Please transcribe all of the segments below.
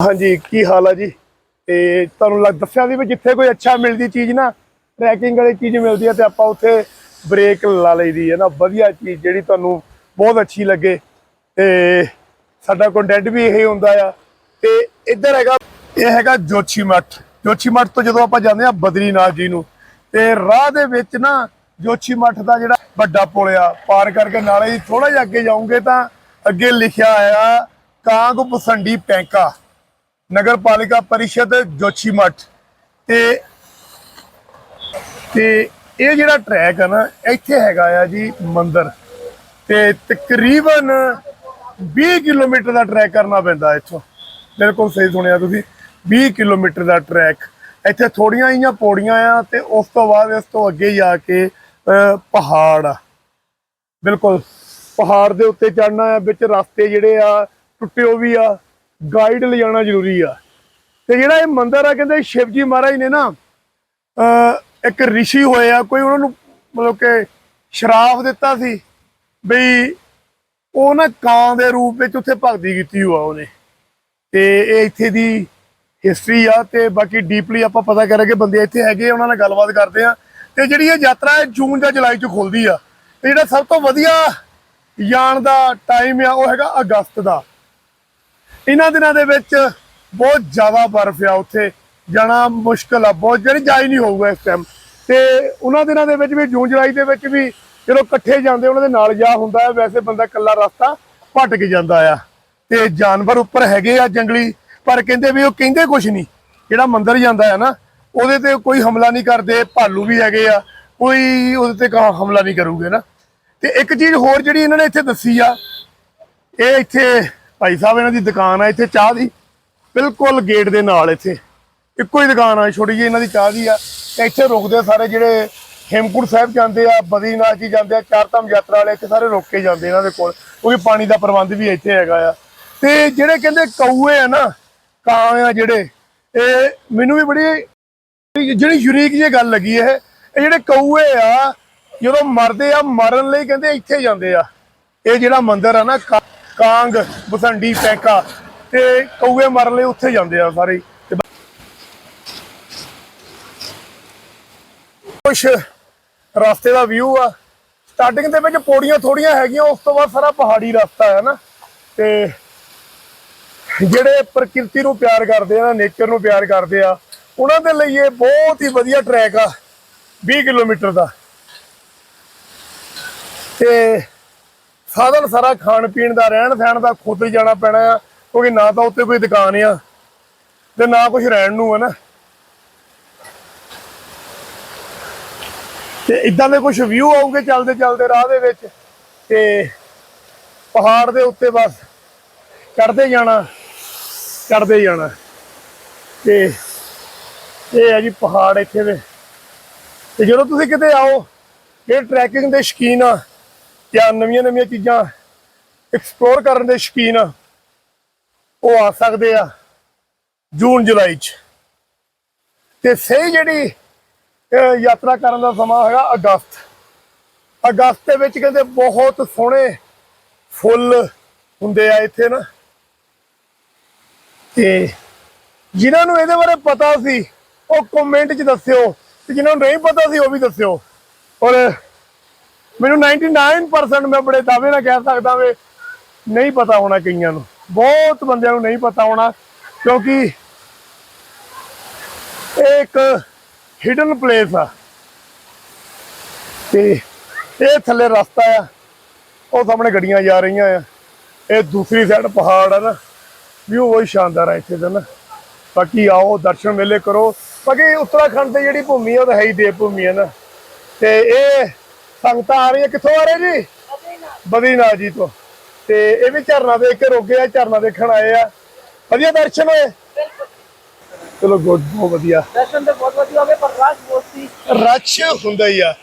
ਹਾਂਜੀ, ਕੀ ਹਾਲ ਆ ਜੀ? ਤੇ ਤੁਹਾਨੂੰ ਲੱਗ ਦੱਸਿਆ ਸੀ ਵੀ ਜਿੱਥੇ ਕੋਈ ਅੱਛਾ ਮਿਲਦੀ ਚੀਜ਼ ਨਾ ਟਰੈਕਿੰਗ ਵਾਲੀ ਚੀਜ਼ ਮਿਲਦੀ ਹੈ ਤੇ ਆਪਾਂ ਉੱਥੇ ਬ੍ਰੇਕ ਲਾ ਲਈਦੀ ਹੈ ਨਾ। ਵਧੀਆ ਚੀਜ਼ ਜਿਹੜੀ ਤੁਹਾਨੂੰ ਬਹੁਤ ਅੱਛੀ ਲੱਗੇ। ਤੇ ਸਾਡਾ ਕੰਟੈਂਟ ਵੀ ਇਹ ਹੁੰਦਾ ਆ। ਤੇ ਇੱਧਰ ਹੈਗਾ, ਇਹ ਹੈਗਾ ਜੋਸ਼ੀ ਮੱਠ। ਜੋਸ਼ੀਮਠ ਜੋਸ਼ੀਮਠ ਤੋਂ ਜਦੋਂ ਆਪਾਂ ਜਾਂਦੇ ਆ ਬਦਰੀਨਾਥ ਜੀ ਨੂੰ, ਤੇ ਰਾਹ ਦੇ ਵਿੱਚ ਨਾ ਜੋਸ਼ੀ ਮੱਠ ਦਾ ਜਿਹੜਾ ਵੱਡਾ ਪੁਲ ਆ, ਪਾਰ ਕਰਕੇ ਨਾਲੇ ਥੋੜਾ ਜਿਹਾ ਅੱਗੇ ਜਾਓਗੇ ਤਾਂ ਅੱਗੇ ਲਿਖਿਆ ਆ ਕਾਂਗ ਪਸੰਡੀ ਪੈਂਕਾ। ਨਗਰ ਪਾਲਿਕਾ ਪਰਿਸ਼ਦ ਜੋਸ਼ੀਮਠ ਤੇ ਤੇ ਇਹ ਜਿਹੜਾ ਟਰੈਕ ਹੈ ਨਾ, ਇੱਥੇ ਹੈਗਾ ਆ ਜੀ ਮੰਦਰ। ਤੇ ਤਕਰੀਬਨ 20 ਕਿਲੋਮੀਟਰ ਦਾ ਟਰੈਕ ਕਰਨਾ ਪੈਂਦਾ ਇੱਥੋਂ। ਬਿਲਕੁਲ ਸਹੀ ਸੁਣਿਆ ਤੁਸੀਂ 20 ਕਿਲੋਮੀਟਰ ਦਾ ਟਰੈਕ। ਇੱਥੇ ਥੋੜੀਆਂ ਜਿਹੀਆਂ ਪੌੜੀਆਂ ਆ ਤੇ ਉਸ ਤੋਂ ਬਾਅਦ ਇਸ ਤੋਂ ਅੱਗੇ ਜਾ ਕੇ ਪਹਾੜ ਆ। ਬਿਲਕੁਲ, ਪਹਾੜ ਦੇ ਉੱਤੇ ਚੜਨਾ ਆ, ਵਿੱਚ ਰਸਤੇ ਜਿਹੜੇ ਆ, ਟੁੱਟੇ ਉਹ ਵੀ ਆ। ਗਾਈਡ ਲਿਜਾਣਾ ਜ਼ਰੂਰੀ ਆ। ਤੇ ਜਿਹੜਾ ਇਹ ਮੰਦਿਰ ਆ ਕਹਿੰਦੇ ਸ਼ਿਵਜੀ ਮਹਾਰਾਜ ਨੇ ਨਾ ਇੱਕ ਰਿਸ਼ੀ ਹੋਏ ਆ ਕੋਈ ਉਹਨਾਂ ਨੂੰ ਮਤਲਬ ਕਿ ਸ਼ਰਾਪ ਦਿੱਤਾ ਸੀ ਬਈ ਉਹ ਨਾ ਕਾਂ ਦੇ ਰੂਪ ਵਿੱਚ ਉੱਥੇ ਭਗਤੀ ਕੀਤੀ ਹੋਆ ਉਹਨੇ। ਤੇ ਇਹ ਇੱਥੇ ਦੀ ਹਿਸਟਰੀ ਆ ਤੇ ਬਾਕੀ ਡੀਪਲੀ ਆਪਾਂ ਪਤਾ ਕਰਾਂਗੇ ਬੰਦੇ ਇੱਥੇ ਹੈਗੇ ਆ, ਉਹਨਾਂ ਨਾਲ ਗੱਲਬਾਤ ਕਰਦੇ ਆ। ਤੇ ਜਿਹੜੀ ਇਹ ਯਾਤਰਾ ਹੈ ਜੂਨ ਜਾਂ ਜੁਲਾਈ ਚ ਖੁੱਲਦੀ ਆ। ਤੇ ਜਿਹੜਾ ਸਭ ਤੋਂ ਵਧੀਆ ਜਾਣ ਦਾ ਟਾਈਮ ਆ ਉਹ ਹੈਗਾ ਅਗਸਤ ਦਾ। ਇਹਨਾਂ ਦਿਨਾਂ ਦੇ ਵਿੱਚ ਬਹੁਤ ਜ਼ਿਆਦਾ ਬਰਫ਼ ਆ ਉੱਥੇ, ਜਾਣਾ ਮੁਸ਼ਕਲ ਆ, ਬਹੁਤ, ਜਿਹੜੀ ਜਾ ਨਹੀਂ ਹੋਊਗਾ ਇਸ ਟਾਈਮ ਤੇ ਉਹਨਾਂ ਦਿਨਾਂ ਦੇ ਵਿੱਚ ਵੀ, ਜੂਨ, ਜੁਲਾਈ ਦੇ ਵਿੱਚ ਵੀ ਜਦੋਂ ਇਕੱਠੇ ਜਾਂਦੇ, ਉਹਨਾਂ ਦੇ ਨਾਲ ਜਾ ਹੁੰਦਾ ਹੈ, ਵੈਸੇ ਬੰਦਾ ਇਕੱਲਾ ਰਸਤਾ ਭਟਕ ਜਾਂਦਾ ਆ। ਤੇ ਜਾਨਵਰ ਉੱਪਰ ਹੈਗੇ ਆ ਜੰਗਲੀ, ਪਰ ਕਹਿੰਦੇ ਵੀ ਉਹ ਕਹਿੰਦੇ ਕੁਝ ਨਹੀਂ। ਜਿਹੜਾ ਮੰਦਰ ਜਾਂਦਾ ਹੈ ਨਾ, ਉਹਦੇ ਤੇ ਕੋਈ ਹਮਲਾ ਨਹੀਂ ਕਰਦੇ, ਭਾਲੂ ਵੀ ਹੈਗੇ ਆ, ਕੋਈ ਉਹਦੇ ਤੇ ਕਾ- ਹਮਲਾ ਨਹੀਂ ਕਰੂਗੇ ਨਾ। ਤੇ ਇੱਕ ਚੀਜ਼ ਹੋਰ ਜਿਹੜੀ ਇਹਨਾਂ ਨੇ ਇੱਥੇ ਦੱਸੀ ਆ, ਇਹ ਇੱਥੇ ਭਾਈ ਸਾਹਿਬ, ਇਹਨਾਂ ਦੀ ਦੁਕਾਨ ਆ ਇੱਥੇ, ਚਾਹ ਦੀ। ਬਿਲਕੁਲ ਗੇਟ ਦੇ ਨਾਲ ਇੱਥੇ। ਇੱਕੋ ਹੀ ਦੁਕਾਨ ਆ, ਛੋਟੀ ਜਿਹੀ ਇਹਨਾਂ ਦੀ ਚਾਹ ਦੀ ਆ। ਤੇ ਇੱਥੇ ਰੁਕਦੇ ਸਾਰੇ ਜਿਹੜੇ ਹੇਮਕੁੰਟ ਸਾਹਿਬ ਜਾਂਦੇ ਆ, ਬਦਰੀਨਾਥ ਜੀ ਜਾਂਦੇ ਆ ਚਾਰ ਧਾਮ ਯਾਤਰਾ ਵਾਲੇ, ਇੱਥੇ ਸਾਰੇ ਰੁਕ ਕੇ ਜਾਂਦੇ ਇਹਨਾਂ ਦੇ ਕੋਲ, ਕਿਉਂਕਿ ਪਾਣੀ ਦਾ ਪ੍ਰਬੰਧ ਵੀ ਇੱਥੇ ਹੈਗਾ ਆ। ਤੇ ਜਿਹੜੇ ਕਹਿੰਦੇ ਕੌਏ ਆ ਨਾ ਕਾਂ ਆ ਜਿਹੜੇ, ਇਹ ਮੈਨੂੰ ਵੀ ਬੜੀ ਜਿਹੜੀ ਯੂਨੀਕ ਜਿਹੀ ਗੱਲ ਲੱਗੀ ਇਹ ਇਹ ਜਿਹੜੇ ਕੌਏ ਆ, ਜਦੋਂ ਮਰਦੇ ਆ, ਮਰਨ ਲਈ ਕਹਿੰਦੇ ਇੱਥੇ ਜਾਂਦੇ ਆ। ਇਹ ਜਿਹੜਾ ਮੰਦਿਰ ਆ ਨਾ, ਕਾ- ਕਾਂਗ, ਬਸੰਡੀ, ਪੈਕਾ ਤੇ ਕਊਏ ਮਰਲੇ ਉੱਥੇ ਜਾਂਦੇ ਆ ਸਾਰੇ। ਕੁਛ ਰਸਤੇ ਦਾ ਵਿਊ ਆ। ਸਟਾਰਟਿੰਗ ਦੇ ਵਿੱਚ ਪੌੜੀਆਂ ਥੋੜੀਆਂ ਹੈਗੀਆਂ, ਉਸ ਤੋਂ ਬਾਅਦ ਸਾਰਾ ਪਹਾੜੀ ਰਸਤਾ ਹੈ ਨਾ। ਤੇ ਜਿਹੜੇ ਪ੍ਰਕਿਰਤੀ ਨੂੰ ਪਿਆਰ ਕਰਦੇ ਆ ਨਾ ਨੇਚਰ ਨੂੰ ਪਿਆਰ ਕਰਦੇ ਆ, ਉਹਨਾਂ ਦੇ ਲਈ ਇਹ ਬਹੁਤ ਹੀ ਵਧੀਆ ਟਰੈਕ ਆ 20 ਕਿਲੋਮੀਟਰ ਦਾ। ਤੇ ਸਾਧਨ ਸਾਰਾ ਖਾਣ ਪੀਣ ਦਾ, ਰਹਿਣ ਸਹਿਣ ਦਾ ਖੁਦ ਹੀ ਜਾਣਾ ਪੈਣਾ ਆ, ਕਿਉਂਕਿ ਨਾ ਤਾਂ ਉੱਤੇ ਕੋਈ ਦੁਕਾਨ ਆ ਤੇ ਨਾ ਕੁਝ ਰਹਿਣ ਨੂੰ ਹੈ ਨਾ। ਤੇ ਇਦਾਂ ਦੇ ਕੁਝ ਵਿਊ ਆਉਗੇ ਚੱਲਦੇ ਚੱਲਦੇ ਰਾਹ ਦੇ ਵਿੱਚ ਤੇ ਪਹਾੜ ਦੇ ਉੱਤੇ ਬਸ ਚੜਦੇ ਜਾਣਾ ਚੜਦੇ ਜਾਣਾ। ਤੇ ਇਹ ਹੈ ਜੀ ਪਹਾੜ ਇੱਥੇ ਦੇ। ਤੇ ਜਦੋਂ ਤੁਸੀਂ ਕਿਤੇ ਆਓ, ਇਹ ਟਰੈਕਿੰਗ ਦੇ ਸ਼ੌਕੀਨ ਆ। ਜਾਂ ਨਵੀਆਂ ਨਵੀਆਂ ਚੀਜ਼ਾਂ ਐਕਸਪਲੋਰ ਕਰਨ ਦੇ ਸ਼ੌਕੀਨ ਉਹ ਆ ਸਕਦੇ ਆ ਜੂਨ, ਜੁਲਾਈ ਚ। ਤੇ ਸਹੀ ਜਿਹੜੀ ਯਾਤਰਾ ਕਰਨ ਦਾ ਸਮਾਂ ਹੈਗਾ ਅਗਸਤ। ਅਗਸਤ ਦੇ ਵਿੱਚ ਕਹਿੰਦੇ ਬਹੁਤ ਸੋਹਣੇ ਫੁੱਲ ਹੁੰਦੇ ਆ ਇੱਥੇ ਨਾ। ਤੇ ਜਿਨ੍ਹਾਂ ਨੂੰ ਇਹਦੇ ਬਾਰੇ ਪਤਾ ਸੀ, ਉਹ ਕਮੈਂਟ 'ਚ ਦੱਸਿਓ। ਤੇ ਜਿਨ੍ਹਾਂ ਨੂੰ ਨਹੀਂ ਪਤਾ ਸੀ, ਉਹ ਵੀ ਦੱਸਿਓ। ਔਰ ਮੈਨੂੰ 99% ਮੈਂ ਬੜੇ ਦਾਅਵੇ ਨਾਲ ਕਹਿ ਸਕਦਾ ਵੇ ਨਹੀਂ ਪਤਾ ਹੋਣਾ ਕਈਆਂ ਨੂੰ। ਬਹੁਤ ਬੰਦਿਆਂ ਨੂੰ ਨਹੀਂ ਪਤਾ ਹੋਣਾ, ਕਿਉਂਕਿ ਇਹ ਇੱਕ ਹਿਡਨ ਪਲੇਸ ਆ। ਤੇ ਇਹ ਥੱਲੇ ਰਸਤਾ ਆ, ਉਹ ਸਾਹਮਣੇ ਗੱਡੀਆਂ ਜਾ ਰਹੀਆਂ ਆ। ਇਹ ਦੂਸਰੀ ਸਾਈਡ ਪਹਾੜ ਆ ਨਾ ਵਿਊ ਬਹੁਤ ਸ਼ਾਨਦਾਰ ਆ ਇੱਥੇ ਦਾ ਨਾ। ਬਾਕੀ ਆਓ, ਦਰਸ਼ਨ ਮੇਲੇ ਕਰੋ। ਬਾਕੀ ਉੱਤਰਾਖੰਡ ਦੀ ਜਿਹੜੀ ਭੂਮੀ ਆ, ਉਹ ਤਾਂ ਹੈ ਹੀ ਦੇਵ ਭੂਮੀ ਆ ਨਾ। ਤੇ ਇਹ ਸੰਗਤਾਂ ਆ ਰਹੀਆਂ ਕਿੱਥੋਂ ਆ ਰਹੇ ਜੀ? ਬਦਰੀਨਾਥ ਜੀ ਤੋਂ। ਤੇ ਇਹ ਵੀ ਝਰਨਾ ਦੇਖ ਕੇ ਰੁਕੇ ਆ ਝਰਨਾ ਦੇਖਣ ਆਏ ਆ। ਵਧੀਆ ਦਰਸ਼ਨ ਹੋਏ? ਚਲੋ ਗੁੱਡ ਬਹੁਤ ਵਧੀਆ। ਦਰਸ਼ਨ ਤੇ ਬਹੁਤ ਵਧੀਆ ਹੋ ਗਏ ਪਰ ਰਸ਼ ਬਹੁਤ ਸੀ। ਰਸ਼ ਹੁੰਦਾ ਹੀ ਆ।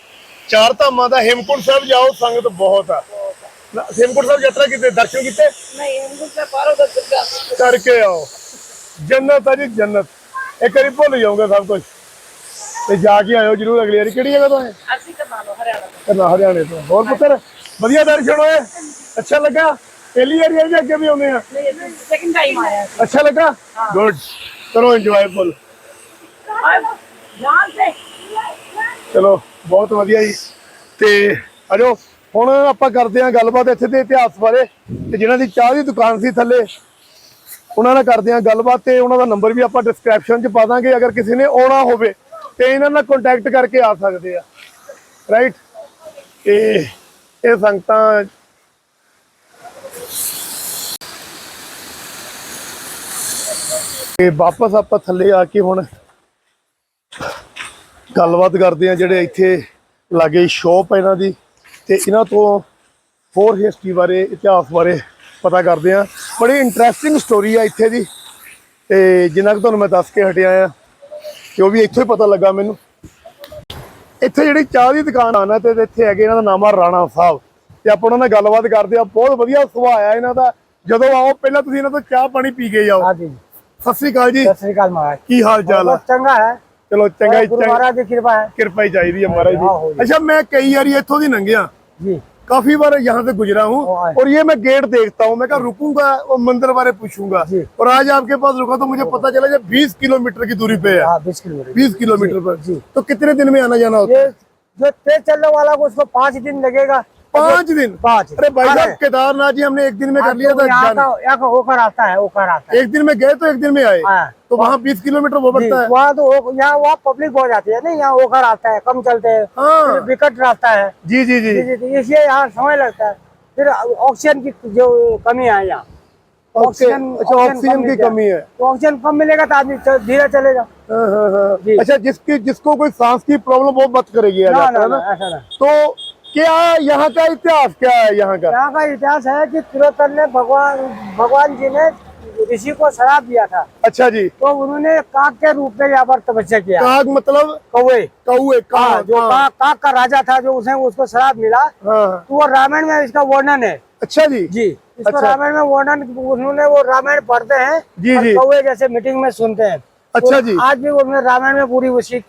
ਚਾਰ ਧਾਮਾਂ ਦਾ ਹੇਮਕੁੰਟ ਸਾਹਿਬ ਜਾਓ ਸੰਗਤ ਬਹੁਤ ਆ। ਹੇਮਕੁੰਟ ਸਾਹਿਬ ਯਾਤਰਾ ਕੀਤੇ ਦਰਸ਼ਨ ਕੀਤੇ? ਨਹੀਂ ਹਿੰਦੂ ਸੇ ਪਾਰੋ ਦਾ ਸਿੱਧਾ ਕਰਕੇ ਆਓ। ਜੰਨਤ ਆ ਜੀ ਜੰਨਤ। ਇੱਕ ਵਾਰੀ ਭੁੱਲ ਜਾਓਗੇ ਸਭ ਕੁਝ ਤੇ ਜਾ ਕੇ ਆਇਓ ਜਰੂਰ ਅਗਲੀ ਵਾਰੀ। ਕਿਹੜੀ ਜਗ੍ਹਾ ਤੋਂ ਹੈ ਅਸੀਂ ਕਰਨਾਲੋ ਹਰਿਆਣਾ ਤੋਂ। ਕਰਨਾ ਹਰਿਆਣੇ ਤੋਂ। ਹੋਰ ਪੁੱਤਰ ਵਧੀਆ ਦਰਸ਼ਨ ਹੋਏ? ਅੱਛਾ ਲੱਗਾ? ਪਹਿਲੀ ਵਾਰੀ ਅੱਗੇ ਵੀ ਆਉਂਦੇ ਆ? ਨਹੀਂ ਸੈਕਿੰਡ ਟਾਈਮ ਆਇਆ ਅੱਛਾ ਲੱਗਾ? ਗੁੱਡ ਕਰੋ ਇੰਜੋਏ ਫੁੱਲ ਚਲੋ ਬਹੁਤ ਵਧੀਆ ਜੀ। ਤੇ ਆਜੋ ਹੁਣ ਆਪਾਂ ਕਰਦੇ ਆਂ ਗੱਲਬਾਤ ਇੱਥੇ ਦੇ ਇਤਿਹਾਸ ਬਾਰੇ। ਤੇ ਜਿਨ੍ਹਾਂ ਦੀ ਚਾਹ ਦੀ ਦੁਕਾਨ ਸੀ ਥੱਲੇ ਉਹਨਾਂ ਨਾਲ ਕਰਦੇ ਆਂ ਗੱਲਬਾਤ ਤੇ ਉਹਨਾਂ ਦਾ ਨੰਬਰ ਵੀ ਆਪਾਂ ਡਿਸਕ੍ਰਿਪਸ਼ਨ 'ਚ ਪਾ ਦਾਂਗੇ। ਅਗਰ ਕਿਸੇ ਨੇ ਆਉਣਾ ਹੋਵੇ ਤੇ ਇਹਨਾਂ ਨਾਲ ਕੰਟੈਕਟ ਕਰਕੇ ਆ ਸਕਦੇ ਆ। ਰਾਈਟ ਤੇ ਇਹ ਸੰਗਤਾਂ ਤੇ ਵਾਪਸ ਆਪਾਂ ਥੱਲੇ ਆ ਕੇ ਹੁਣ ਗੱਲਬਾਤ ਕਰਦੇ ਆ ਜਿਹੜੇ ਇੱਥੇ ਲਾਗੇ ਸ਼ੋਪ ਹੈ ਇਹਨਾਂ ਦੀ। ਤੇ ਇਹਨਾਂ ਤੋਂ ਹੋਰ ਹਿਸਟਰੀ ਬਾਰੇ, ਇਤਿਹਾਸ ਬਾਰੇ ਪਤਾ ਕਰਦੇ ਆ। ਬੜੀ ਇੰਟਰਸਟਿੰਗ ਸਟੋਰੀ ਆ ਇੱਥੇ ਦੀ। ਤੇ ਜਿੰਨਾ ਕੁ ਤੁਹਾਨੂੰ ਮੈਂ ਦੱਸ ਕੇ ਹਟਿਆ ਆ ਤੇ ਵੀ ਇੱਥੋਂ ਪਤਾ ਲੱਗਾ ਮੈਨੂੰ। ਇੱਥੇ ਜਿਹੜੀ ਚਾਹ ਦੀ ਦੁਕਾਨ ਆਣਾ ਤੇ ਇੱਥੇ ਹੈਗੇ ਇਹਨਾਂ ਦਾ ਨਾਮ ਆ ਰਾਣਾ ਸਾਹਿਬ। ਤੇ ਆਪਾਂ ਉਹਨਾਂ ਨਾਲ ਗੱਲਬਾਤ ਕਰਦੇ ਆ ਬਹੁਤ ਵਧੀਆ ਸੁਭਾਅ ਆ ਇਹਨਾਂ ਦਾ। ਜਦੋਂ ਆਓ ਪਹਿਲਾਂ ਤੁਸੀਂ ਇਹਨਾਂ ਤੋਂ ਚਾਹ ਪਾਣੀ ਪੀ ਕੇ ਜਾਓ। ਹਾਂਜੀ ਸਤਿ ਸ੍ਰੀ ਅਕਾਲ ਜੀ। ਸਤਿ ਸ੍ਰੀ ਅਕਾਲ ਮਹਾਰਾਜ। ਕੀ ਹਾਲ ਚਾਲ ਆ? ਚੰਗਾ ਹੈ। ਚਲੋ ਚੰਗਾ ਹੀ ਚੰਗਾ। ਮਹਾਰਾਜ ਦੀ ਕਿਰਪਾ ਹੈ। ਕਿਰਪਾ ਹੀ ਚਾਹੀਦੀ ਹੈ ਮਹਾਰਾਜ ਦੀ। ਅੱਛਾ ਮੈਂ ਕਈ ਵਾਰੀ ਇੱਥੋਂ ਦੀ ਲੰਘਿਆ। ਜੀ। काफ़ी बार यहाँ से गुजरा हूँ और ये मैं गेट देखता हूँ। मैं कहा रुकूँगा और मंदिर बारे पूछूँगा। और आज आपके पास रुका तो मुझे पता चला जब 20 किलोमीटर की दूरी पे है। हाँ बीस किलोमीटर। 20 किलोमीटर पर। तो कितने दिन में आना जाना होता है? जो तेज चलने वाला को उसको पाँच दिन लगेगा। पाँच दिन। पाँच। अरे भाई साहब केदारनाथ जी हमने एक दिन में कर लिया था होकर आता है होकर आता है। एक दिन में गए तो एक दिन में आए। हाँ। तो वहाँ 20 किलोमीटर वो पड़ता है। वहाँ तो यहाँ वहाँ पब्लिक बहुत जाती है ना यहाँ होकर आता है कम चलते हैं। हाँ। विकट रास्ता है। जी जी जी। इसलिए यहाँ समय लगता है। फिर ऑक्सीजन की जो कमी है यहाँ। ऑक्सीजन अच्छा ऑक्सीजन की कमी है। तो ऑक्सीजन कम मिलेगा तो आदमी धीरे चलेगा हाँ। अच्छा जिसकी जिसको कोई सांस की प्रॉब्लम वो मत करेगी ना जाता ना है ना ना? ऐसा ना। तो क्या यहाँ का इतिहास क्या है यहाँ का? यहाँ का इतिहास है कि तिरुतल ने भगवान भगवान जी ने ऋषि को शराब दिया था। अच्छा जी। तो उन्होंने काक के रूप में यहाँ पर तपस्या किया। काग मतलब? कौवे। कौए हाँ काग जो हाँ, काक काक का राजा था जो उसे उसको शराब मिला। हाँ। तो वो रामायण में इसका वर्णन है। अच्छा जी। जी। इसको अच्छा। रामायण में वर्णन उन्होंने वो रामायण पढ़ते हैं जी, जी। कौवे जैसे मीटिंग में सुनते हैं। अच्छा तो जी। आज भी उन्हें रामायण में पूरी उसी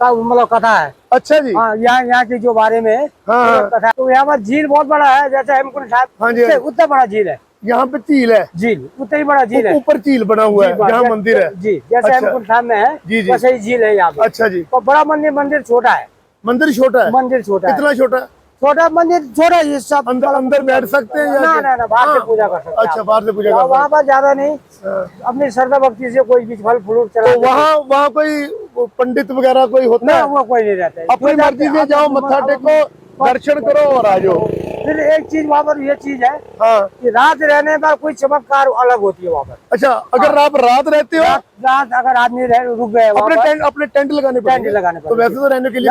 का, मतलब कथा है। अच्छा जी। हाँ यहाँ यहाँ की जो बारे में हाँ, हाँ। कथा तो यहाँ पर झील बहुत बड़ा है जैसे हेमकुंड साहब हाँ जी, उतना बड़ा झील है। यहाँ पे झील है। झील उतना ही बड़ा झील है। ऊपर झील बना हुआ है। यहाँ मंदिर है। जी जैसे अच्छा। हेमकुंड साहब में है जी, जी। वैसे ही झील है यहाँ पे। अच्छा जी। और बड़ा मंदिर मंदिर छोटा है। मंदिर छोटा है? मंदिर छोटा है। कितना छोटा? छोटा मंदिर छोटा है ये सब अंदर अंदर बैठ सकते हैं ना जाके? ना ना बाहर से हाँ। पूजा कर सकते हैं अच्छा आप। बाहर से पूजा वहाँ- कर वहाँ पर ज्यादा नहीं सकते हैं। अपनी श्रद्धा भक्ति से कोई भी फल फ्रूट चला तो वहाँ वहाँ कोई वो पंडित वगैरह कोई होता ना है वो कोई नहीं रहता है अपनी जो मर्जी जाते- से जाओ आप- मत्था आप- टेको दर्शन करो और आ जाओ फिर एक चीज़ वहाँ पर ये चीज़ है हाँ। कि रात रहने पर कोई चमत्कार अलग होती है वहाँ पर। अच्छा अगर आप रात रहते हो? रात रात अगर आदमी रह रुक गए अपने टेंट अपने टेंट लगाने टेंट लगाने तो वैसे तो रहने के लिए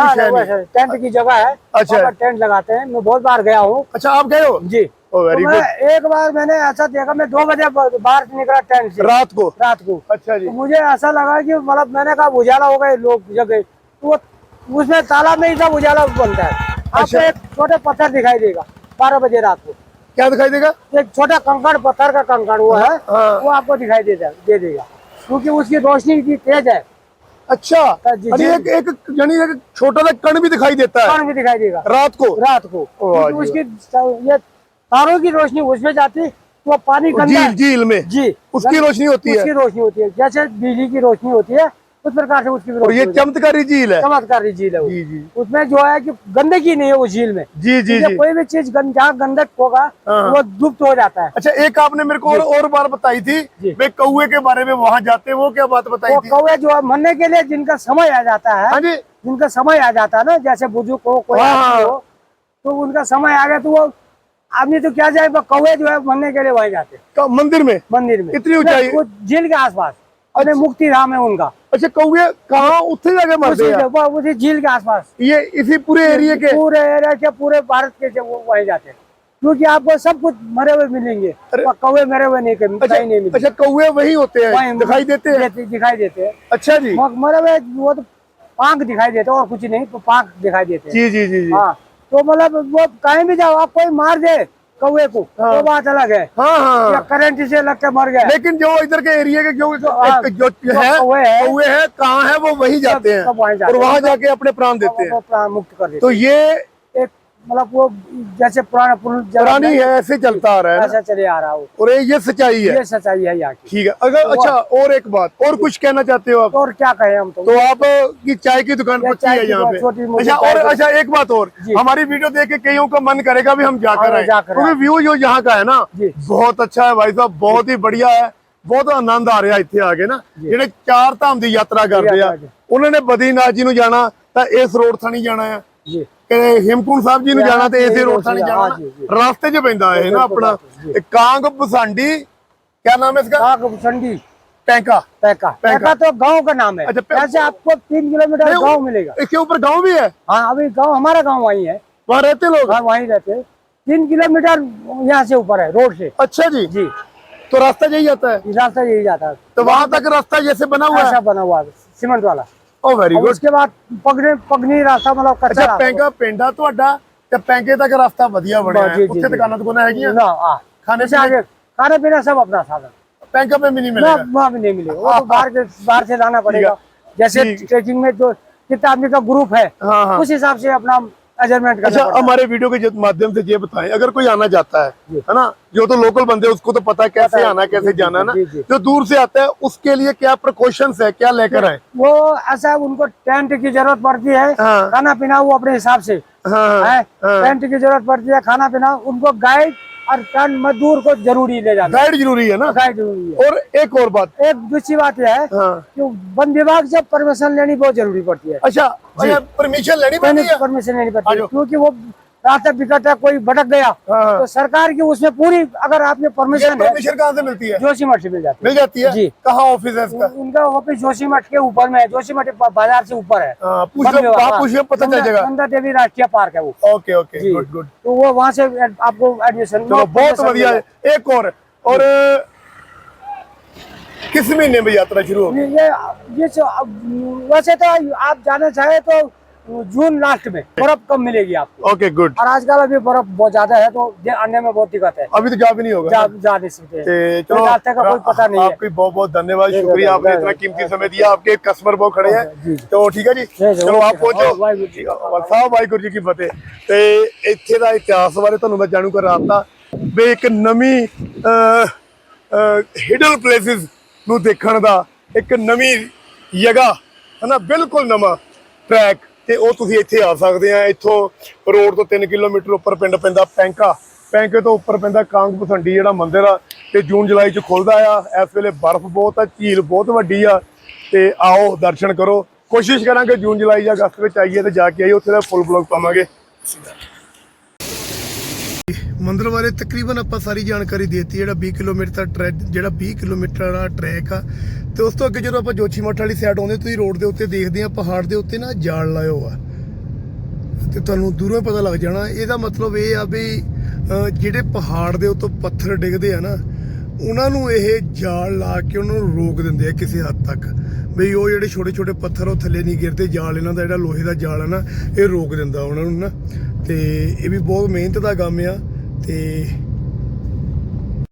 है टेंट की जगह है अच्छा। टेंट लगाते हैं। मैं बहुत बार गया हूँ। अच्छा आप गए हो? जी। वेरी तो गुड मैं एक बार मैंने ऐसा देखा मैं दो बजे बाहर निकला टेंट से। रात को? रात को। अच्छा जी। तो मुझे ऐसा लगा कि मतलब मैंने कहा उजाला हो गए लोग जगह तो उसमें तालाब में ही सब उजाला बनता है। अच्छा। आपको। एक छोटे पत्थर दिखाई देगा। बारह बजे रात को। क्या दिखाई देगा? एक छोटा कंकड़ पत्थर का कंकड़ वो है हाँ। वो आपको दिखाई दे दे देगा। क्योंकि उसकी रोशनी इतनी तेज है। अच्छा। जी, अरे जी। एक एक यानी एक छोटा सा कण भी दिखाई देता है। कण भी दिखाई देगा। रात को? रात को। उसकी ये तारों की रोशनी उसमें जाती तो पानी झील झील में। जी। उसकी रोशनी होती है। उसकी रोशनी होती है। जैसे बिजली की रोशनी होती है उस प्रकार से उसकी और ये चमत्कारी झील है। चमत्कारी झील है जी जी। उसमें जो है कि गंदगी नहीं है उस झील में। जी जी जी। कोई भी चीज़ जहाँ गंदक होगा हाँ। वो दुप्त हो जाता है। अच्छा एक आपने मेरे को और, और बार बताई थी वे कौए के बारे में वहाँ जाते हैं वो क्या बात बताई वो थी? कौवे जो है मरने के लिए जिनका समय आ जाता है हाँ जिनका समय आ जाता है ना जैसे बुज़ुर्ग हो कोई हाँ, तो उनका समय आ गया तो वो आदमी तो क्या जाए वो कौवे जो है मरने के लिए वहीं जाते मंदिर में? मंदिर में। कितनी ऊंचाई? झील के आसपास। अपने मुक्ति धाम है उनका। अच्छा कौए कहाँ उत्थे जाके मरते हैं उसी झील के आसपास। ये इसी पूरे एरिया के? पूरे एरिया के पूरे भारत के जो वो वहीं जाते हैं। क्योंकि आपको सब कुछ मरे हुए मिलेंगे। कौवे मरे हुए नहीं कहीं अच्छा नहीं मिलेंगे। अच्छा कौए वही होते हैं दिखाई देते हैं? दिखाई देते हैं। अच्छा जी। मरे हुए वो तो पांख दिखाई देते और कुछ नहीं तो पांख दिखाई देते जी जी जी जी। हाँ तो मतलब वो कहीं भी जाओ आप कोई मार दे कौवे को। हाँ। वो बात अलग है। हाँ हाँ। करंट इसे लग के मर गया। लेकिन जो इधर के एरिया के जो हाँ, जो है कौवे है, कौए है कहाँ है वो वही जाते हैं और वहाँ जाके अपने प्राण देते हैं। प्राण मुक्त कर देते तो ये मतलब वो जैसे पुराना पुराना पुरानी है ऐसे चलता आ रहा है ना? ऐसा चले आ रहा हो और ये ये सच्चाई है ये सच्चाई है यहाँ की ठीक है अगर अच्छा और एक बात और कुछ कहना चाहते हो आप और क्या कहें हम तो तो आप की चाय की दुकान ये पक्की चाय है की यहाँ दुकान, पे छोटी मोटी अच्छा चाय और की- अच्छा एक बात और जी। हमारी वीडियो देख के कईयों का मन करेगा भी हम जाकर हाँ, आए जाकर क्योंकि आए। व्यू जो यहाँ का है ना जी। बहुत अच्छा है भाई साहब बहुत ही बढ़िया है ਬਹੁਤ ਆਨੰਦ ਆ ਰਿਹਾ ਇੱਥੇ ਆ ਕੇ ਨਾ ਜਿਹੜੇ ਚਾਰ ਧਾਮ ਦੀ ਯਾਤਰਾ ਕਰਦੇ ਆ ਯਾਤਰਾ ਜੀ। ਉਹਨਾਂ ਨੇ ਬਦਰੀਨਾਥ ਜੀ ਨੂੰ ਜਾਣਾ ਤਾਂ ਇਸ ਰੋਡ ਥਾਣੀ ਜਾਣਾ ਆ जी ਤੇ ਹੇਮਕੁੰਟ ਸਾਹਿਬ ਜੀ ਨੂੰ ਜਾਣਾ ਜਾਣਾ ਤੇ ਤੇ ਇਸੇ ਇਹ ਰੋਡ road ਥਾਣੀ से, ਜਾਣਾ हाँ ਨਾ। जी, जी। ਰਾਸਤੇ 'ਚ ਪੈਂਦਾ ਹੈ ਨਾ ਆਪਣਾ जी। ਇਹ ਕਾਂਗ ਬਸੰਡੀ क्या नाम है इसका काग ठंडी टैंका पैका पैका। पैका तो गांव का नाम है अच्छा, पै- यहाँ से आपको तीन किलोमीटर नहीं, गांव मिलेगा इसके ऊपर गांव भी है हाँ अभी गांव हमारा गांव वही है वहाँ रहते लोग हाँ वहीं रहते हैं तीन किलोमीटर यहाँ से ऊपर है रोड से अच्छा जी जी तो रास्ता यही जाता है ये रास्ता यही जाता है तो वहां तक रास्ता जैसे बना हुआ है ऐसा बना हुआ है सीमेंट वाला ओ वेरी और गुड उसके बाद पगने पगनी रास्ता मतलब कच्चा ਅੱਛਾ रास्ता ਪੈਂਗਾ ਪਿੰਡਾ ਤੁਹਾਡਾ ਤੇ ਪੈਂਗੇ ਤੱਕ ਰਸਤਾ ਵਧੀਆ ਬਣਿਆ जी, ਹੈ जी, ਉੱਥੇ जी। ਦੁਕਾਨਾਂ ਦੁਕਾਨਾਂ ਹੈਗੀਆਂ ना हाँ खाने से आगे खाने पीना सब अपना साधन ਪੈਂਗਾ पे भी नहीं ना मिलेगा वहाँ भी नहीं मिलेगा वो तो बाहर के बाहर से लाना पड़ेगा जैसे ठीक। ट्रेकिंग में जो कितना आदमी का ग्रुप है हाँ हाँ उस हिसाब से अपना मेज़रमेंट अच्छा हमारे वीडियो के माध्यम से ये बताएँ अगर कोई आना जाता है है ना? जो तो लोकल बंदे उसको तो पता है कैसे आना कैसे जाना ना? जी, दूर से आता है उसके लिए क्या प्रिकॉशन है क्या लेकर आए? वो ऐसा उनको टेंट की ज़रूरत पड़ती है हाँ। खाना पीना वो अपने हिसाब से हाँ है हाँ। टेंट की ज़रूरत पड़ती है खाना पीना उनको गाइड और टन मजदूर को ज़रूरी ले जाना। गाइड ज़रूरी है ना? गाइड ज़रूरी है। और एक और बात। एक दूसरी बात यह है हाँ। कि वन विभाग से परमिशन लेनी बहुत ज़रूरी पड़ती है। अच्छा अच्छा परमिशन लेनी पड़ती है? परमिशन लेनी पड़ती है क्योंकि वो रास्ता बिगड़ है कोई भटक गया हाँ, हाँ। तो सरकार की उसमें पूरी अगर आपने परमिशन है परमिशन कहाँ से मिलती है। जोशीमठ से मिल जाती है। मिल जाती है? जी। कहाँ ऑफ़िस है इसका? उनका ऑफ़िस जोशीमठ के ऊपर में है जोशीमठ बाज़ार से ऊपर है। पूछिए पता चल नंदा- जाएगा नंदा देवी राष्ट्रीय पार्क है वो। ओके ओके गुड गुड तो वो वहाँ से आपको एडमिशन बहुत बढ़िया। है एक और और किस महीने में यात्रा शुरू होगी? ये ये अब वैसे तो आप जाना चाहे तो जून लास्ट में बर्फ कम मिलेगी आपको ओके गुड और आजकल अभी बर्फ बहुत ज्यादा है तो आने में बहुत दिक्कत है अभी तो जा भी नहीं होगा जा, जा नहीं सकते तो रास्ते का कोई पता नहीं आपकी बहुत बहुत धन्यवाद शुक्रिया आपने इतना कीमती समय दिया आपके कस्टमर बहुत खड़े हैं तो ठीक है जी ਚਲੋ ਆਪ ਪਹੁੰਚੋ ਸਾਹਿਬ ਵਾਹਿਗੁਰੂ ਜੀ ਕੀ ਫਤਿਹ ਤੇ ਇੱਥੇ ਦਾ ਇਤਿਹਾਸ ਬਾਰੇ ਤੁਹਾਨੂੰ ਮੈਂ ਜਾਣੂ ਕਰਾਤਾ ਵੀ ਇੱਕ ਨਵੀਂ ਹਿਡਨ ਪਲੇਸਿਸ ਨੂੰ ਦੇਖਣ ਦਾ ਇੱਕ ਨਵੀਂ ਜਗ੍ਹਾ ਹਨਾ ਬਿਲਕੁਲ ਨਵਾਂ ਟਰੈਕ ਤੇ ਉਹ ਤੁਸੀਂ ਇੱਥੇ ਆ ਸਕਦੇ ਆ। ਇੱਥੋਂ ਰੋਡ ਤੋਂ 3 ਕਿਲੋਮੀਟਰ ਉੱਪਰ ਪਿੰਡ ਪੈਂਦਾ ਪੈਂਕਾ। ਪੈਂਕੇ ਤੋਂ ਉੱਪਰ ਪੈਂਦਾ ਕਾਂਗ ਪਸੰਡੀ ਜਿਹੜਾ ਮੰਦਿਰ ਆ, ਤੇ ਜੂਨ ਜੁਲਾਈ ਚ ਖੁੱਲਦਾ ਆ। ਇਸ ਵੇਲੇ ਬਰਫ਼ ਬਹੁਤ ਆ, ਝੀਲ ਬਹੁਤ ਵੱਡੀ ਆ। ਤੇ ਆਓ, ਦਰਸ਼ਨ ਕਰੋ। ਕੋਸ਼ਿਸ਼ ਕਰਾਂਗੇ ਜੂਨ ਜੁਲਾਈ ਜਾਂ ਅਗਸਤ ਵਿੱਚ ਆਈਏ ਤੇ ਜਾ ਕੇ ਆਈਏ, ਉੱਥੇ ਦਾ ਫੁੱਲ ਬਲੌਗ ਪਾਵਾਂਗੇ। ਮੰਦਿਰ ਬਾਰੇ ਤਕਰੀਬਨ ਆਪਾਂ ਸਾਰੀ ਜਾਣਕਾਰੀ ਦਿੱਤੀ, ਜਿਹੜਾ 20 ਕਿਲੋਮੀਟਰ ਦਾ ਟਰੈਕ ਜਿਹੜਾ 20 ਕਿਲੋਮੀਟਰ ਦਾ ਟਰੈਕ ਆ ਤੇ ਉਸ ਤੋਂ ਅੱਗੇ ਜਦੋਂ ਆਪਾਂ ਜੋਸ਼ੀ ਮੱਠ ਵਾਲੀ ਸਾਈਡ ਆਉਂਦੇ, ਤੁਸੀਂ ਰੋਡ ਦੇ ਉੱਤੇ ਦੇਖਦੇ ਆ, ਪਹਾੜ ਦੇ ਉੱਤੇ ਨਾ ਜਾਲ ਲਾਇਓ ਆ। ਤੇ ਤੁਹਾਨੂੰ ਦੂਰੋਂ ਪਤਾ ਲੱਗ ਜਾਣਾ, ਇਹਦਾ ਮਤਲਬ ਇਹ ਆ ਵੀ ਜਿਹੜੇ ਪਹਾੜ ਦੇ ਉੱਤੋਂ ਪੱਥਰ ਡਿੱਗਦੇ ਆ ਨਾ, ਉਹਨਾਂ ਨੂੰ ਇਹ ਜਾਲ ਲਾ ਕੇ ਉਹਨਾਂ ਨੂੰ ਰੋਕ ਦਿੰਦੇ ਆ ਕਿਸੇ ਹੱਦ ਤੱਕ। ਵੀ ਉਹ ਜਿਹੜੇ ਛੋਟੇ ਛੋਟੇ ਪੱਥਰ ਉਹ ਥੱਲੇ ਨਹੀਂ ਗਿਰਦੇ, ਜਾਲ ਇਹਨਾਂ ਦਾ ਜਿਹੜਾ ਲੋਹੇ ਦਾ ਜਾਲ ਆ ਨਾ, ਇਹ ਰੋਕ ਦਿੰਦਾ ਉਹਨਾਂ ਨੂੰ ਨਾ। ਤੇ ਇਹ ਵੀ ਬਹੁਤ ਮਿਹਨਤ ਦਾ ਕੰਮ ਆ, ਤੇ